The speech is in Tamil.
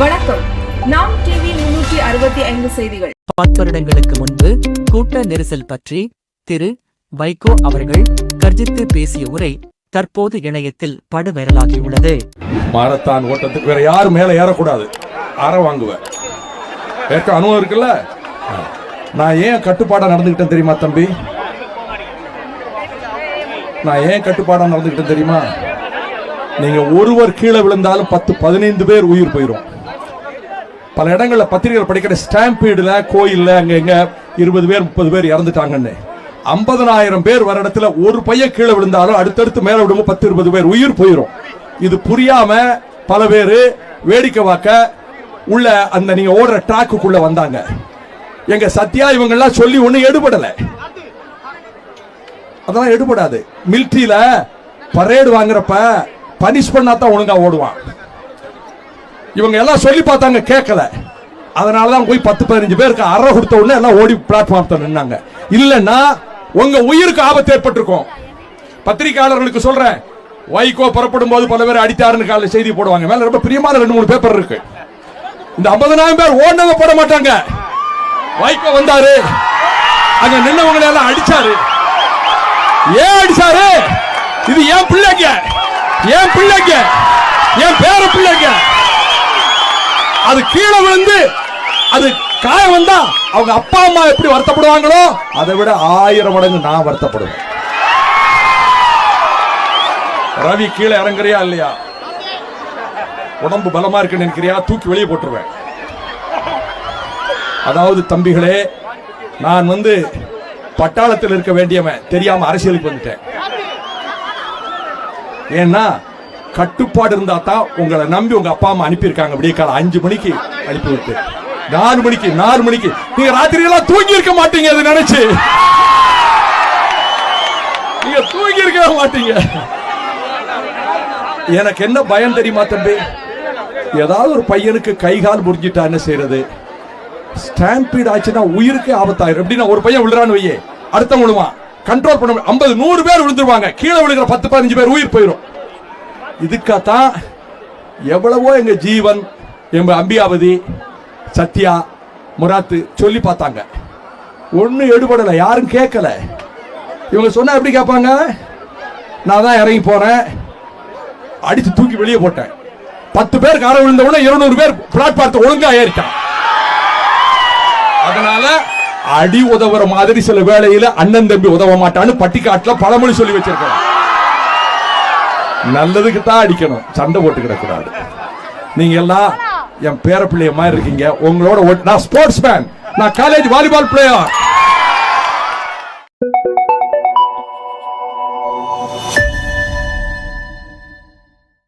வணக்கம். நாம் டிவி முன்னூற்றி அறுபத்தி ஐந்து செய்திகள். பத்து வருடங்களுக்கு முன்பு கூட்ட நெரிசல் பற்றி திரு வைகோ அவர்கள் கர்ஜித்து பேசிய உரை தற்போது இணையத்தில் படுவைரலாகியுள்ளது. மாரத்தான் ஓட்டத்துக்கு வேற யாரும் மேல ஏறக்கூடாது. அற வாங்குவேன் ஏற்க அனுபவம் இருக்குல்ல. நான் ஏன் கட்டுப்பாடா நடந்துக்கிட்டேன் தெரியுமா தம்பி? நான் ஏன் கட்டுப்பாடா நடந்துக்கிட்டேன் தெரியுமா? நீங்க ஒருவர் கீழே விழுந்தாலும் பத்து பதினைந்து பேர் உயிர் போயிரும். பல இடங்களில் பத்திரிகைகள் படிக்கிற ஸ்டாம்பீடுல கோயிலில் அங்க எங்கே இருபது பேர் முப்பது பேர் இறந்துட்டாங்கன்னு. ஐம்பதனாயிரம் பேர் வர இடத்துல ஒரு பையன் கீழே விழுந்தாலும் அடுத்தடுத்து மேலே விடும்போது பத்து இருபது பேர் உயிர் போயிரும். இது புரியாம பல பேர் வேடிக்கை பார்க்க உள்ள அந்த நீங்க ஓடுற ட்ராக்குக்குள்ள வந்தாங்க. எங்க சத்யா இவங்கெல்லாம் சொல்லி ஒன்றும் எடுபடலை. அதெல்லாம் எடுபடாது. மிலிட்ரியில பரேடு வாங்குறப்ப பனிஷ் பண்ணா தான் ஒழுங்கா ஓடுவான். இவங்க எல்லாம் சொல்லி பார்த்தாங்க கேட்கல. அதனால தான் போய் பத்து பதினஞ்சு பேருக்கு அற கொடுத்த உடனே எல்லாம் ஓடி பிளாட்ஃபார்ம் நின்னாங்க. இல்லைன்னா உங்க உயிருக்கு ஆபத்து ஏற்பட்டிருக்கும். பத்திரிகையாளர்களுக்கு சொல்றேன் வைகோ புறப்படும் போது பல பேர் அடித்தாருன்னு காலையில் செய்தி போடுவாங்க. மேல ரொம்ப பிரியமான ரெண்டு மூணு பேப்பர் இருக்கு. இந்த ஐம்பதனாயிரம் பேர் ஓடினதை போட மாட்டாங்க. வைகோ வந்தாரு. அங்க நின்னவங்களை எல்லாம் அடிச்சாரு. ஏன் அடிச்சாரு? இது ஏன் பிள்ளைங்க? ஏன் பிள்ளைங்க? ஏன் பேர பிள்ளைங்க? அது கீழே விழுந்து அது காயம் வந்தா அவங்க அப்பா அம்மா எப்படி வருத்தப்படுவாங்களோ அதை விட ஆயிரம் மடங்கு நான் வருத்தப்படுவேன். ரவி கீழே இறங்குறியா இல்லையா? உடம்பு பலமா இருக்கு நினைக்கிறியா? தூக்கி வெளியே போட்டுருவேன். அதாவது தம்பிகளே நான் வந்து பட்டாளத்தில் இருக்க வேண்டியவன் தெரியாம அரசியலுக்கு வந்துட்டேன். ஏன்னா கட்டுப்பாடு இருந்தா தான் உங்களை நம்பி உங்க அப்பா அம்மா அனுப்பியிருக்காங்க. விடிய காலம் அஞ்சு மணிக்கு அனுப்பி விட்டு. நாலு மணிக்கு நாலு மணிக்கு. நீங்க ராத்திரி எல்லாம் தூங்கி இருக்க மாட்டீங்க அது நினைச்சு. நீங்க தூங்கி இருக்க மாட்டீங்க. எனக்கு என்ன பயம் தெரியுமா தம்பி? ஏதாவது ஒரு பையனுக்கு கை கால் முறிஞ்சிட்டா என்ன செய்யறது ஸ்டாம்பீட் ஆச்சுன்னா உயிருக்கே ஆபத்தாயிரும். எப்படின்னா ஒரு பையன் விழுறான்னு வையே. அடுத்த விழுவான். கண்ட்ரோல் பண்ண முடியும் ஐம்பது நூறு பேர் விழுந்துருவாங்க. கீழே விழுகிற பத்து பதினஞ்சு பேர் உயிர் போயிடும் இதுக்காத்தான் எவ்வளவோ எங்க ஜீவன் எங்க அம்பியாவதி சத்யா முராத்து சொல்லி பார்த்தாங்க. ஒன்றும் எடுபடலை யாரும் கேட்கல. இவங்க சொன்னா எப்படி கேட்பாங்க? நான் தான் இறங்கி போறேன். அடித்து தூக்கி வெளியே போட்டேன். பத்து பேர் கார விழுந்த உடனே இருநூறு பேர் பிளாட்பாரத்தை ஒழுங்கா ஏறிட்டான் அதனால அடி உதவுற மாதிரி சில வேளையில அண்ணன் தம்பி உதவ மாட்டான்னு பட்டிக்காட்டுல பழமொழி சொல்லி வச்சிருக்கேன் நல்லதுக்கு தான் அடிக்கணும். சண்டை போட்டு கூடாது நீங்க எல்லாம் என் பேர பிள்ளைய மாதிரி இருக்கீங்க. உங்களோட நான் ஸ்போர்ட்ஸ் மேன் நான் காலேஜ் வாலிபால் பிளேயர்